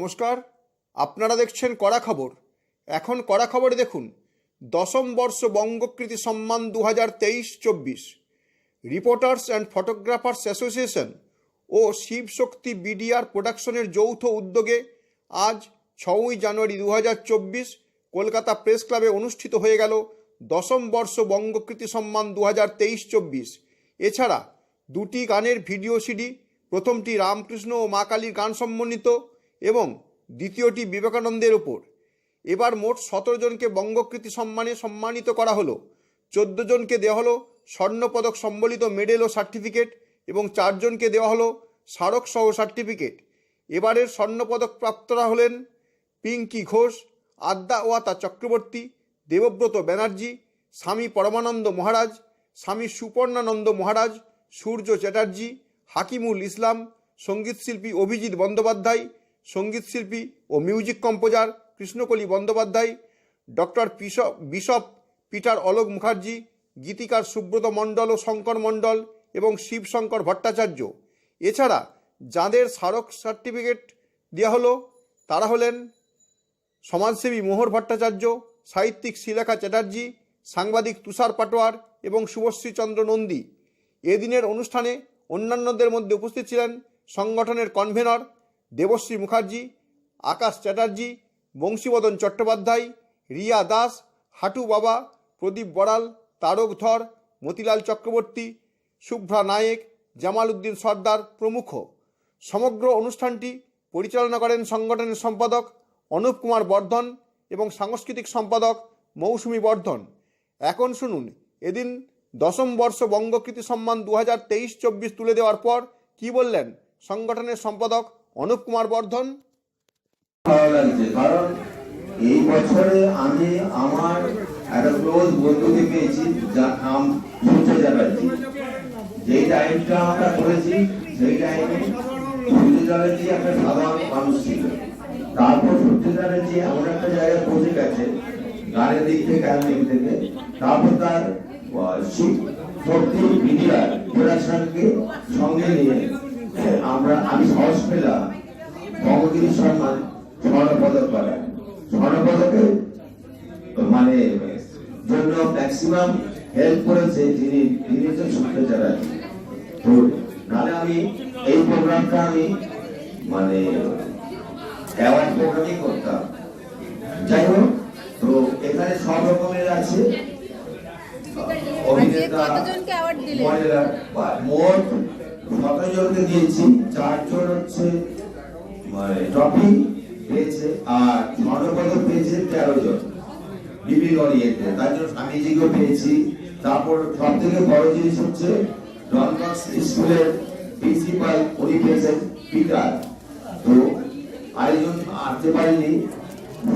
নমস্কার, আপনারা দেখছেন কড়া খবর। এখন কড়া খবর দেখুন, দশম বর্ষ বঙ্গকৃতি সম্মান দু হাজার তেইশ চব্বিশ। রিপোর্টার্স অ্যান্ড ফটোগ্রাফার্স অ্যাসোসিয়েশন ও শিবশক্তি বিডিআর প্রোডাকশনের যৌথ উদ্যোগে আজ ছয়ই জানুয়ারি দু হাজার চব্বিশ কলকাতা প্রেস ক্লাবে অনুষ্ঠিত হয়ে গেল দশম বর্ষ বঙ্গকৃতি সম্মান দু হাজার তেইশ চব্বিশ। এছাড়া দুটি গানের ভিডিও সিডি, প্রথমটি রামকৃষ্ণ ও মা কালীর গান সম্বন্ধিত এবং দ্বিতীয়টি বিবেকানন্দের ওপর এবার মোট সতেরো জনকে বঙ্গকৃতি সম্মানে সম্মানিত করা হলো। চোদ্দ জনকে দেওয়া হলো স্বর্ণপদক সম্বলিত মেডেল ও সার্টিফিকেট এবং চারজনকে দেওয়া হলো স্মারক সহ সার্টিফিকেট। এবারের স্বর্ণপদক প্রাপ্তরা হলেন পিঙ্কি ঘোষ আদ্যা ওয়াতা চক্রবর্তী, দেবব্রত ব্যানার্জি, স্বামী পরমানন্দ মহারাজ, স্বামী সুপর্ণানন্দ মহারাজ, সূর্য চ্যাটার্জি, হাকিমুল ইসলাম, সঙ্গীতশিল্পী অভিজিৎ বন্দ্যোপাধ্যায় সঙ্গীতশিল্পী ও music composer Krishnakali Bandyopadhyay, doctor bishop bishop Peter Alok Mukherjee, গীতিকার সুব্রত মণ্ডল ও শঙ্কর মণ্ডল এবং শিবশঙ্কর ভট্টাচার্য। এছাড়া যাঁদের স্মারক সার্টিফিকেট দেওয়া হলো, তারা হলেন সমাজসেবী মোহর ভট্টাচার্য, সাহিত্যিক শিলেখা চ্যাটার্জি, সাংবাদিক তুষার পাটোয়ার এবং শুভশ্রী চন্দ্র নন্দী। এদিনের অনুষ্ঠানে অন্যান্যদের মধ্যে উপস্থিত ছিলেন সংগঠনের কনভেনর দেবশ্রী মুখার্জি, আকাশ চ্যাটার্জি, বংশীবদন চট্টোপাধ্যায়, রিয়া দাস, হাটু বাবা, প্রদীপ বড়াল, তারক ধর, মতিলাল চক্রবর্তী, শুভ্রা নায়েক জামাল উদ্দিন সর্দার প্রমুখ। সমগ্র অনুষ্ঠানটি পরিচালনা করেন সংগঠনের সম্পাদক অনুপ কুমার বর্ধন এবং সাংস্কৃতিক সম্পাদক মৌসুমী বর্ধন। এখন শুনুন, এদিন দশম বর্ষ বঙ্গকৃতি সম্মান দু হাজার তেইশ চব্বিশ তুলে দেওয়ার পর কি বললেন সংগঠনের সম্পাদক অনুপ কুমার বর্ধন। কারণ এই বছরে আমি আমার একটা ক্লোজ বন্ধুকে পেয়েছি, যার নাম সূর্য চ্যাটার্জি। যেই টাইমটা আমরা করেছি, সেই টাইমে সূর্য চ্যাটার্জি একটা সাধারণ মানুষ ছিল। তারপর সূর্য চ্যাটার্জি এমন একটা জায়গায় পৌঁছে গেছে, গানের দিক থেকে, গানের দিক থেকে। তারপর তার শক্তি মিডিয়ার প্রোডাকশনকে সঙ্গে নিয়ে আমরা আমি সাহস পেলাম ভগবতী সম্মান স্বর্ণপদক করা স্বর্ণপদকে মানে জন্য ম্যাক্সিমাম হেল্প করেছে যিনি তিনি হচ্ছেন চ্যাটার্জি তো নাহলে আমি এই প্রোগ্রামটা আমি মানে অ্যাওয়ার্ড প্রোগ্রামই করতাম। যাই হোক তো এখানে সব রকমের আছে। অভিনেতা? মোট সতেরো জনকে দিয়েছি, চারজন হচ্ছে মানে ট্রফি পেয়েছে, আর স্বর্ণপদক পেয়েছে তেরো জন বিভিন্ন ইয়েতে তার জন্য স্বামীজিকেও পেয়েছি। তারপর সব থেকে বড় জিনিস হচ্ছে ডনবক্স স্কুলের প্রিন্সিপাল উনি পেয়েছেন পিটার তো আরেকজন আসতে পারেনি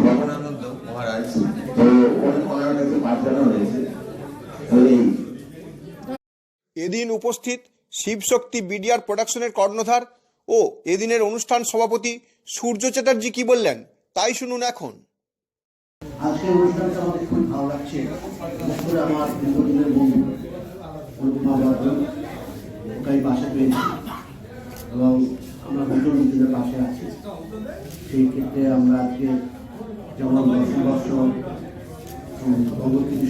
ভবনানন্দ মহারাজ। তো ওনার কাছে পাঠানো হয়েছে। এদিন উপস্থিত শিবশক্তি বিডিআর প্রোডাকশনের কর্ণধার ও এদিনের অনুষ্ঠান সভাপতি সূর্য চ্যাটার্জি কি বললেন, তাই শুনুন এখন। অনুষ্ঠানটা আমাদের খুব ভালো লাগছে। আমার দীর্ঘদিনের বন্ধু পাশে পেয়েছি। এবং আমরা নিজেদের পাশে আছি। সেই ক্ষেত্রে আমরা আজকে যেমন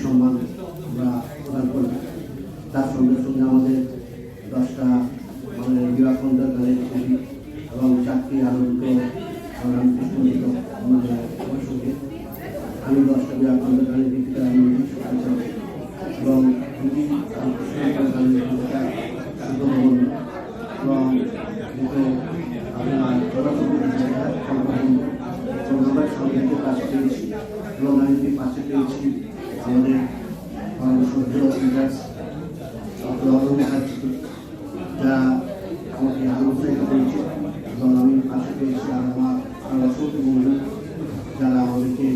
সম্মান আমরা প্রদান করি তার সঙ্গে সঙ্গে আমাদের দশটা আমাদের বিবাহকন্দার গানের ছবি এবং চাকরি আরও দুটো রামকৃষ্ণ দুটো আমাদের আমি দশটা বিরাট গানের ভিত্তিতে আমি এবং দুটি রামকৃষ্ণ ভিত্তিতে সুব্রমণ্য এবং দুটো আপনার জনসংখ্যা জায়গা সম্পূর্ণ এবং আমরা সঙ্গীতের পাশে পেয়েছি এবং আমি যে পাশে পেয়েছি আমাদের সূর্য লিডার্স যারা আমাকে আরও উৎসাহিত করেছে এবং আমি পাশে আমার অসংখ্য বন্ধু যারা আমাদেরকে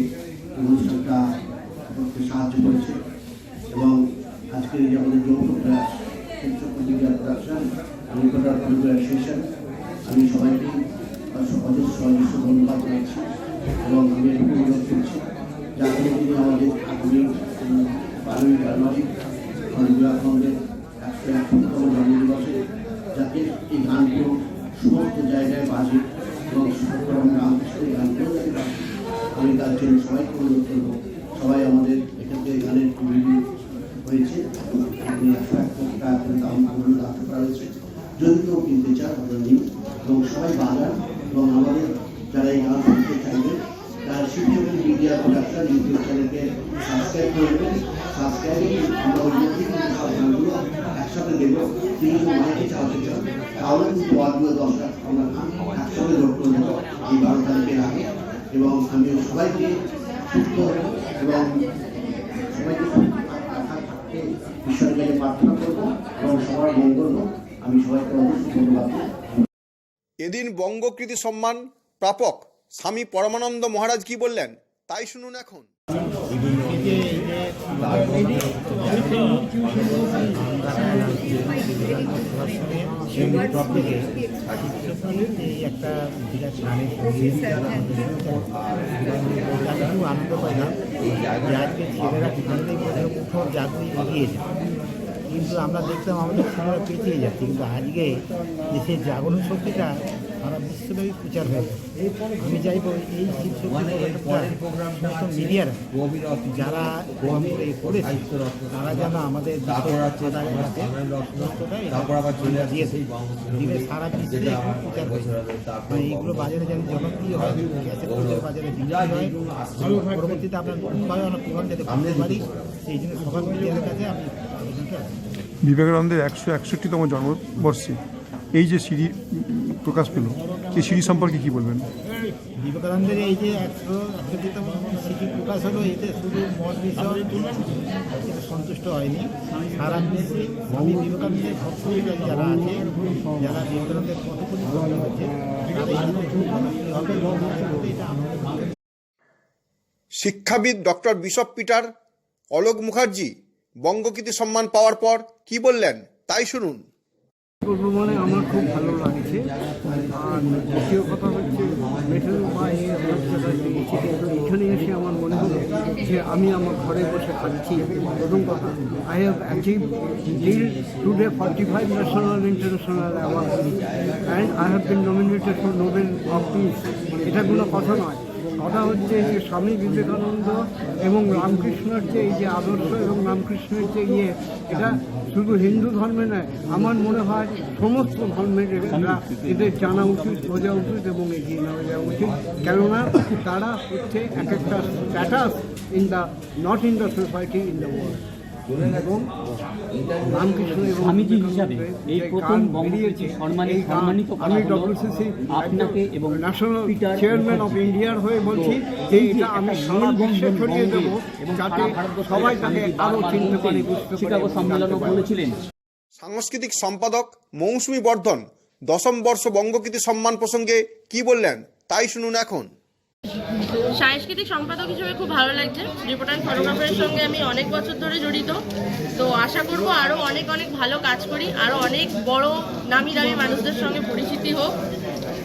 অনুষ্ঠানটা করতে সাহায্য করেছে এবং আজকে এই আমাদের যৌথ প্রয়াস প্রোডাকশন আমি অ্যাসোসিয়েশন আমি সবাইকে অজস্র অজস্র ধন্যবাদ জানাচ্ছি এবং আমি অনুরোধ করছি যাতে যদি আমাদের আগামী বারোই জানুয়ারি আমাদের বিভাগখণ্ডের একশো একতম জন্মদিবসে যাতে এই গানগুলো সমস্ত জায়গায় বাজে এবং সুতরাং রামকৃষ্ণ আমি তার জন্য সবাইকে অনুরোধ করব, সবাই আমাদের এক্ষেত্রে গানের হয়েছে। যদি কেউ কিনতে চান এবং সবাই বাজান এবং আমাদের যারা এই গান শুনতে চাইবেন, তারা শিবচন্দ্র মিডিয়া প্রোডাকশন ইউটিউব চ্যানেলকে সাবস্ক্রাইব করবেন সাবস্ক্রাইব আমরা কিন্তু সব গানগুলো একসাথে দেবো। তিনি মাইকে চালাতে চান। দশটা আমরা একসঙ্গে করে এই বারো তারিখের আগে এবং আমি সবাইকে সুস্থ এবং সবাইকে কাছে প্রার্থনা করব এবং সবার। আমি সবাইকে অবশ্যই ধন্যবাদ এদিন বঙ্গকৃতি সম্মান প্রাপক স্বামী পরমানন্দ মহারাজ কি বললেন তাই শুনুন এখন আনন্দ পাইলাম আজকে কিন্তু আমরা দেখতাম আমাদের ছেলেরা পেছিয়ে যাচ্ছে, কিন্তু আজকে যে সেই জাগরণ শক্তিটা সারা বিশ্বব্যাপী প্রচার হয়ে যাচ্ছে আমি চাইব এই সমস্ত মিডিয়ারা যারা করেছে তারা যেন আমাদের দিয়েছে। দিলে সারা বিশ্বে প্রচার হয়ে। মানে এইগুলো বাজারে যেন জনপ্রিয় হয় বাজারে হয় পরবর্তীতে আপনার নতুনভাবে আমরা প্রমাণ যাতে করতে পারি। সেই জন্য সবার মিডিয়ার কাছে আমি বিবেকানন্দের একশো একষট্টিতম জন্মবর্ষে এই যে সিঁড়ি প্রকাশ পেল। এই সিঁড়ি সম্পর্কে কি বলবেন? বিবেকানন্দের এই যে একশো একষট্টিতম স্মৃতি প্রকাশ হলো এতে শুধু মত বিষয় সন্তুষ্ট হয়নি। সারা বিশ্বে স্বামী বিবেকানন্দের ভক্তরা যারা আছে যারা বিবেকানন্দের শিক্ষাবিদ doctor bishop Peter Alok Mukherjee Bangakriti সম্মান পাওয়ার পর কি বললেন তাই শুনুন। মানে আমার খুব ভালো আর দ্বিতীয় কথা হচ্ছে মেটাল বা এখানে এসে আমার মনে হলো যে আমি আমার ঘরে বসে খাচ্ছি। প্রথম কথা I have achieved today forty five national international award and I have been nominated for Nobel of peace এটা কোনো কথা নয়। কথা হচ্ছে যে স্বামী বিবেকানন্দ এবং রামকৃষ্ণের যে এই যে আদর্শ এবং রামকৃষ্ণের যে ইয়ে এটা শুধু হিন্দু ধর্মে নয়, আমার মনে হয় সমস্ত ধর্মের এদের জানা উচিত, বোঝা উচিত এবং এগিয়ে নেওয়া যাওয়া উচিত। কেননা তারা হচ্ছে এক একটা status in the not in the society in the world এবং রামকৃষ্ণ স্বামীজি হিসাবে এই প্রথম গান বঙ্গকৃতি বেরিয়েছে, সম্মানে এই গান সম্মানিত করা হলো আপনাকে এবং ন্যাশনাল চেয়ারম্যান অফ ইন্ডিয়ার হয়ে বলছি এই যে আমি সারা বিশ্বে ছড়িয়ে বঙ্গে যাতে সবাই তাকে স্বামীজি চিনতে পারে বলতেন, বুঝতে পারে। শিকাগো সম্মেলনও বলেছিলেন। সাংস্কৃতিক সম্পাদক মৌসুমী বর্ধন দশম বর্ষ বঙ্গকৃতি সম্মান প্রসঙ্গে কি বললেন তাই শুনুন এখন। সাংস্কৃতিক সম্পাদক হিসেবে খুব ভালো লাগছে। রিপোর্টার ফটোগ্রাফারের সঙ্গে আমি অনেক বছর ধরে জড়িত। তো আশা করব আরও অনেক অনেক ভালো কাজ করি আরও অনেক বড় নামি দামি মানুষদের সঙ্গে পরিচিতি হোক।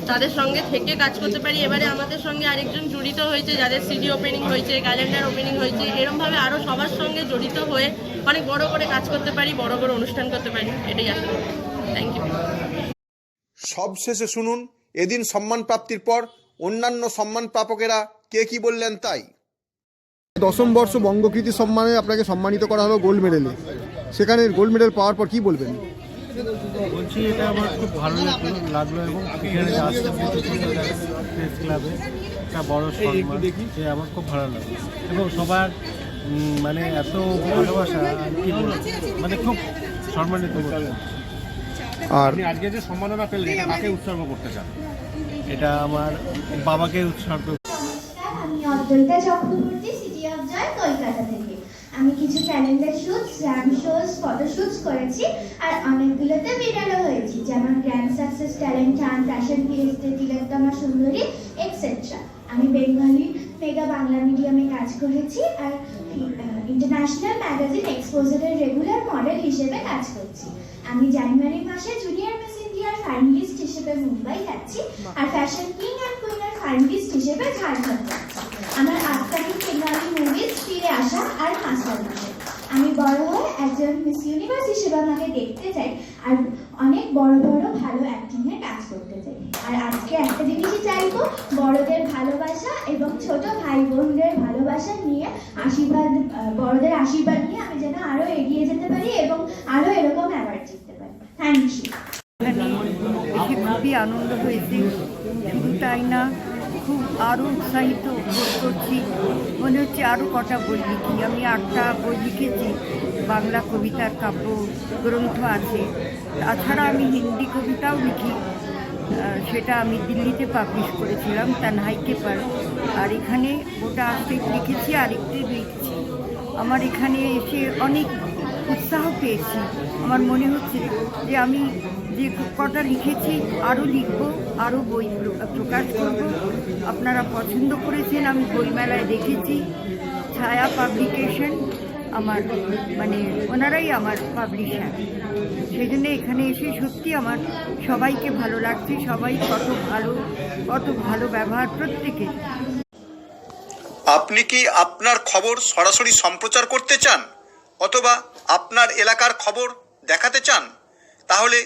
তাদের সঙ্গে থেকে কাজ করতে পারি। এবারে আমাদের সঙ্গে আরেকজন জড়িত হয়েছে, যাদের সিডি ওপেনিং হয়েছে ক্যালেন্ডার ওপেনিং হয়েছে। এরমভাবে আরও সবার সঙ্গে জড়িত হয়ে অনেক বড় করে কাজ করতে পারি, বড় বড় অনুষ্ঠান করতে পারি, এটাই আশা করি। থ্যাংক ইউ সবশেষে শুনুন, এদিন সম্মান প্রাপ্তির পর অন্যান্য সম্মান প্রাপকেরা কে কি বললেন তাই? দশম বর্ষ বঙ্গকৃতি সম্মানে আপনাকে সম্মানিত করা হলো গোল্ড মেডেলে। সেখানে গোল্ড মেডেল পাওয়ার পর কি বলবেন? বলছি এটা আমার খুব ভালো লাগল এবং এখানে যে আসতে প্রেস ক্লাবে একটা বড় সম্মান সে আমার খুব ভালো লাগল। এবং সবার মানে এত ভালোবাসা কি মানে খুব সম্মানিত আর আজকে যে সম্মাননা পেলেন এটা কাকে উৎসর্গ করতে চান? এটা আমার বাবাকে উৎসর্গ আমি Chakraborty city of joy Kolkata থেকে। আমি কিছু calendar shoot slam shows photoshoots করেছি আর অনেকগুলোতে হয়েছি, যেমন গ্র্যান্ড সাকসেস ট্যালেন্ট ফ্যাশন পিএসতে তিলোত্তমা সুন্দরী এক্সেট্রা আমি বেঙ্গলি মেগা বাংলা মিডিয়ামে কাজ করেছি আর ইন্টারন্যাশনাল ম্যাগাজিন এক্সপোজারের রেগুলার মডেল হিসেবে কাজ করছি। আমি জানুয়ারি মাসে জুনিয়র হিসেবে মুম্বাই যাচ্ছি। আর ফ্যাশন কিং অ্যান্ড কুইনের ফাইনালিস্ট হিসেবে ঝাড়খণ্ড যাচ্ছি। আমার তারিখ বেঙ্গলি মুভিজ ফিরে আসা আর হাসার মাসে। আমি বড় হয়ে একজন মিস ইউনিভার্স হিসেবে আমাকে দেখতে চাই আর অনেক বড় বড় ভালো অ্যাক্টিংয়ে কাজ করতে চাই। আর আজকে একটা জিনিসই চাইব বড়দের ভালোবাসা এবং ছোট ভাই বোনদের ভালোবাসা নিয়ে আশীর্বাদ বড়দের আশীর্বাদ নিয়ে আমি যেন আরও এগিয়ে যেতে পারি এবং আরও এরকম অ্যাওয়ার্ড জিততে পারি থ্যাংক ইউ এখানে এসে খুবই আনন্দ হয়েছে শুধু তাই না, খুব আরও উৎসাহিত বোধ করছি। মনে হচ্ছে আরও কটা বই লিখি। আমি আটটা বই লিখেছি। বাংলা কবিতার কাব্য গ্রন্থ আছে। তাছাড়া আমি হিন্দি কবিতাও লিখি। সেটা আমি দিল্লিতে পাবলিশ করেছিলাম, তানহাই পেপার আর এখানে ওটা আজকে লিখেছি, আরেকটি লিখছি। আমার এখানে এসে অনেক উৎসাহ পেয়েছি। আমার মনে হচ্ছে যে আমি যে কটা লিখেছি, আরও লিখব, আরও বই প্র- প্রকাশ করব। আপনারা পছন্দ করেছেন, আমি বইমেলায় দেখেছি। ছায়া পাবলিকেশন আমার মানে ওনারাই আমার পাবলিশার। সেই জন্য এখানে এসে সত্যি আমার সবাইকে ভালো লাগছে, সবাই কত ভালো কত ভালো ব্যবহার প্রত্যেকে। আপনি কি আপনার খবর সরাসরি সম্প্রচার করতে চান? অথবা আপনার এলাকার খবর দেখাতে চান? তাহলে